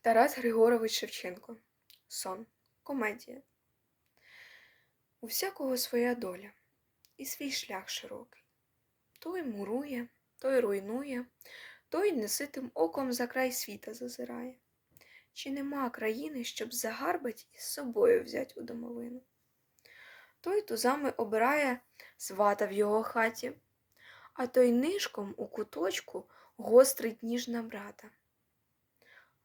Тарас Григорович Шевченко. Сон. Комедія. У всякого своя доля і свій шлях широкий. Той мурує, той руйнує, той неситим оком за край світа зазирає. Чи нема країни, щоб загарбать і з собою взять у домовину? Той тузами обирає свата в його хаті, а той нишком у куточку гострить ніж на брата.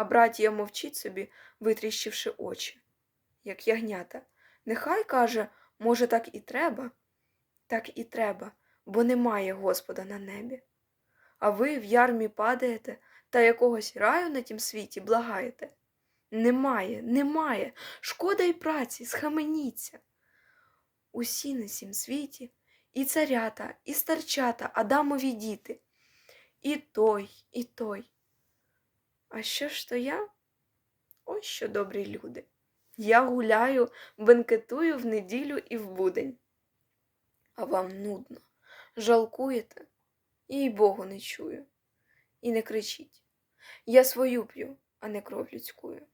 А братія мовчить собі, витріщивши очі, як ягнята. Нехай каже, може, так і треба, так і треба, бо немає Господа на небі. А ви в ярмі падаєте та якогось раю на тім світі благаєте. Немає, немає, шкода й праці, схаменіться. Усі на сім світі, і царята, і старчата, Адамові діти, і той, і той. А що ж то я? Ось що добрі люди. Я гуляю, бенкетую в неділю і в будень. А вам нудно, жалкуєте, і Богу не чую. І не кричіть. Я свою п'ю, а не кров людськую.